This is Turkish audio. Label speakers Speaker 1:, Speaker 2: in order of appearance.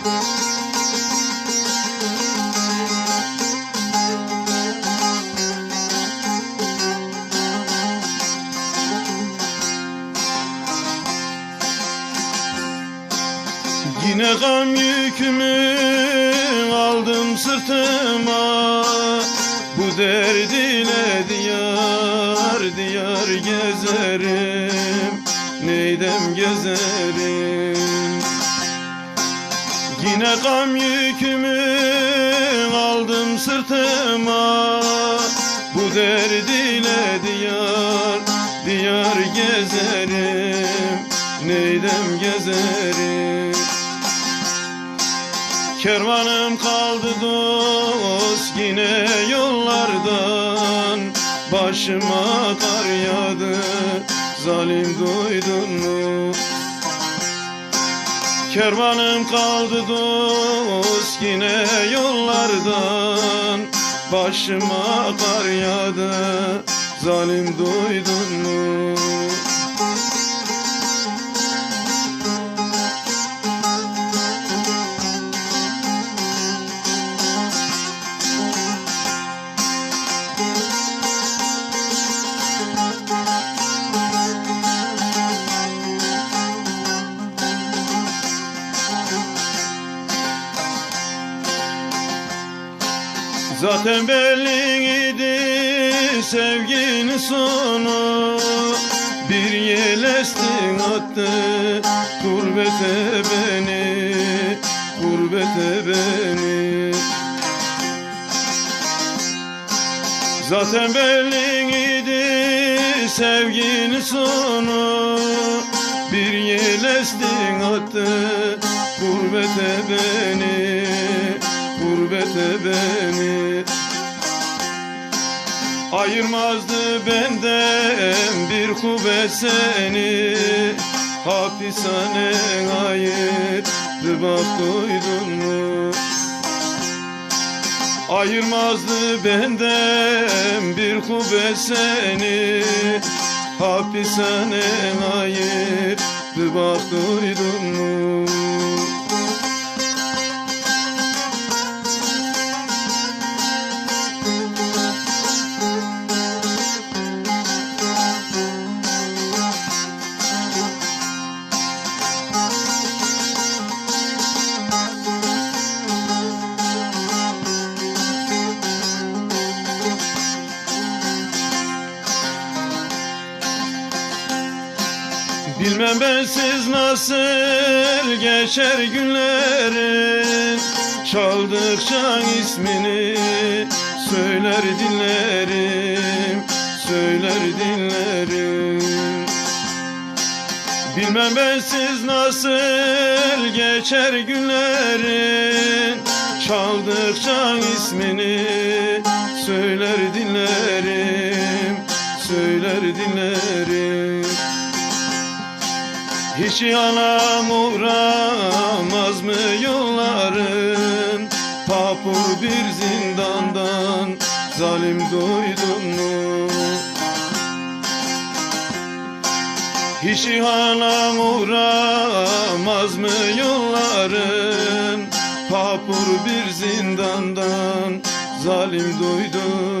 Speaker 1: Yine gam yükümü aldım sırtıma. Bu derd ile diyar diyar gezerim. Neydem gezerim? Yine gam yükümü aldım sırtıma. Bu derd ile diyar diyar gezerim. Neydem gezerim? Kervanım kaldı dost yine yollardan. Başıma kar yağdı zalim duydun mu? Kervanım kaldı dost yine yollardan. Başıma kar yağdı zalim duydun Zaten belliydi sevginin sonu. Bir yel estin attı gurbete beni Gurbete beni. Zaten belliydi sevginin sonu. Bir yel estin attı gurbete beni Gurbete beni Ayırmazdı benden bir kuvvet seni Hapishane ayırdı bak duydun mu? Ayırmazdı benden bir kuvvet seni Hapishane ayırdı bak duydun mu? Bilmem bensiz nasıl geçer günlerin. Çaldıkça ismini söyler dinlerim Söyler dinlerim Bilmem bensiz nasıl geçer günlerin. Çaldıkça ismini söyler dinlerim Söyler dinlerim hiç yanam uğramaz mı yolların? Papur bir zindandan zalim duydun mu? Hiç yanam uğramaz mı yolların? Papur bir zindandan zalim duydun